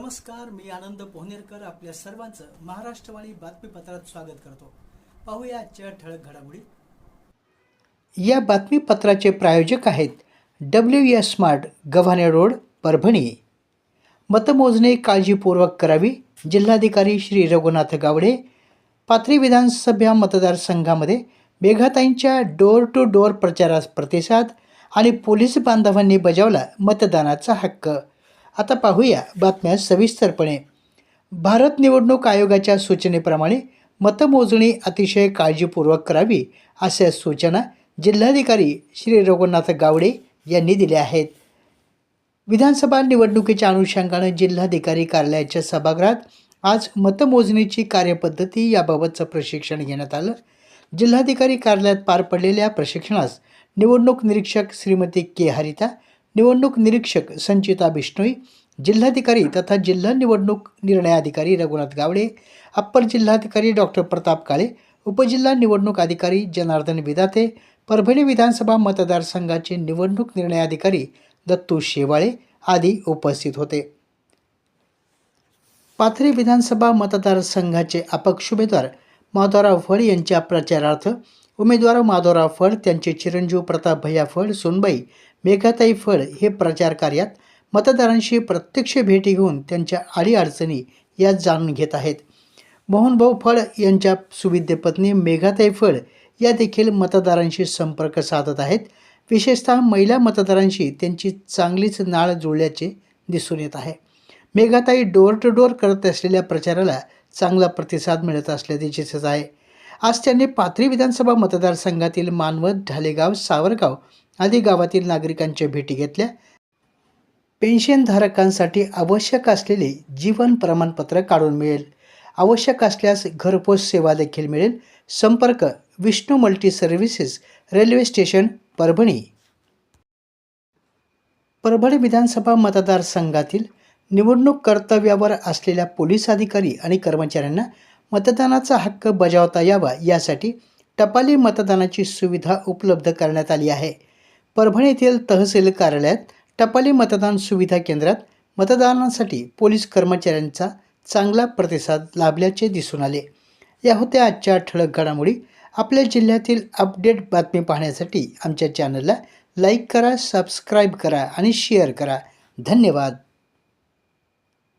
नमस्कार मी आनंद पोहनेरकर आपल्या सर्वांचं महाराष्ट्रवाणी बातमीपत्रात स्वागत करतो. पाहूया आजच्या ठळक घडामोडी. या बातमीपत्राचे प्रायोजक आहेत W S smart Gavhane road Parbhani. मतमोजणी काळजीपूर्वक करावी जिल्हाधिकारी श्री रघुनाथ गावडे. पाथरी विधानसभा मतदारसंघामध्ये मेघाताईंच्या डोअर टू डोअर प्रचारास प्रतिसाद आणि पोलीस बांधवांनी बजावला मतदानाचा हक्क. आता पाहूया बातम्या सविस्तरपणे. भारत निवडणूक आयोगाच्या सूचनेप्रमाणे मतमोजणी अतिशय काळजीपूर्वक करावी अशा सूचना जिल्हाधिकारी श्री रघुनाथ गावडे यांनी दिल्या आहेत. विधानसभा निवडणुकीच्या अनुषंगानं जिल्हाधिकारी कार्यालयाच्या सभागृहात आज मतमोजणीची कार्यपद्धती याबाबतचं प्रशिक्षण घेण्यात आलं. जिल्हाधिकारी कार्यालयात पार पडलेल्या प्रशिक्षणास निवडणूक निरीक्षक श्रीमती के. हरिता निवडणूक निरीक्षक संचिता बिष्णोई जिल्हाधिकारी तथा जिल्हा निवडणूक निर्णयाधिकारी रघुनाथ गावडे अप्पर जिल्हाधिकारी डॉक्टर प्रताप काळे उपजिल्हा निवडणूक अधिकारी जनार्दन विदाते परभणी विधानसभा मतदारसंघाचे निवडणूक निर्णयाधिकारी दत्तू शेवाळे आदी उपस्थित होते. पाथरी विधानसभा मतदारसंघाचे अपक्ष उमेदवार माधवराव फड यांच्या प्रचारार्थ उमेदवार माधवराव फड त्यांचे चिरंजीव प्रताप भैया फड सोनबाई मेघाताई फड हे प्रचार कार्यात मतदारांशी प्रत्यक्ष भेटी घेऊन त्यांच्या अडीअडचणी या जाणून घेत आहेत. मोहनभाऊ फड यांच्या सुविद्य पत्नी मेघाताई फड या देखील मतदारांशी संपर्क साधत आहेत. विशेषतः महिला मतदारांशी त्यांची चांगलीच नाळ जुळल्याचे दिसून येत आहे. मेघाताई डोअर टू डोअर करत असलेल्या प्रचाराला चांगला प्रतिसाद मिळत असल्याचे दिसत आहे. आज त्यांनी पाथरी विधानसभा मतदारसंघातील मानवत ढालेगाव सावरगाव आदी गावातील नागरिकांच्या भेटी घेतल्या. पेन्शनधारकांसाठी आवश्यक असलेले जीवन प्रमाणपत्र काढून मिळेल. आवश्यक असल्यास घरपोच सेवा देखील मिळेल. संपर्क Vishnu multi services railway station Parbhani. Parbhani विधानसभा मतदारसंघातील निवडणूक कर्तव्यावर असलेल्या पोलीस अधिकारी आणि कर्मचाऱ्यांना मतदानाचा हक्क बजावता यावा यासाठी टपाली मतदानाची सुविधा उपलब्ध करण्यात आली आहे. परभणी येथील तहसील कार्यालयात टपाली मतदान सुविधा केंद्रात मतदानासाठी पोलीस कर्मचाऱ्यांचा चांगला प्रतिसाद लाभल्याचे दिसून आले. या होत्या आजच्या ठळक घडामोडी. आपल्या जिल्ह्यातील अपडेट बातमी पाहण्यासाठी आमच्या चॅनलला लाईक करा सबस्क्राईब करा आणि शेअर करा. धन्यवाद.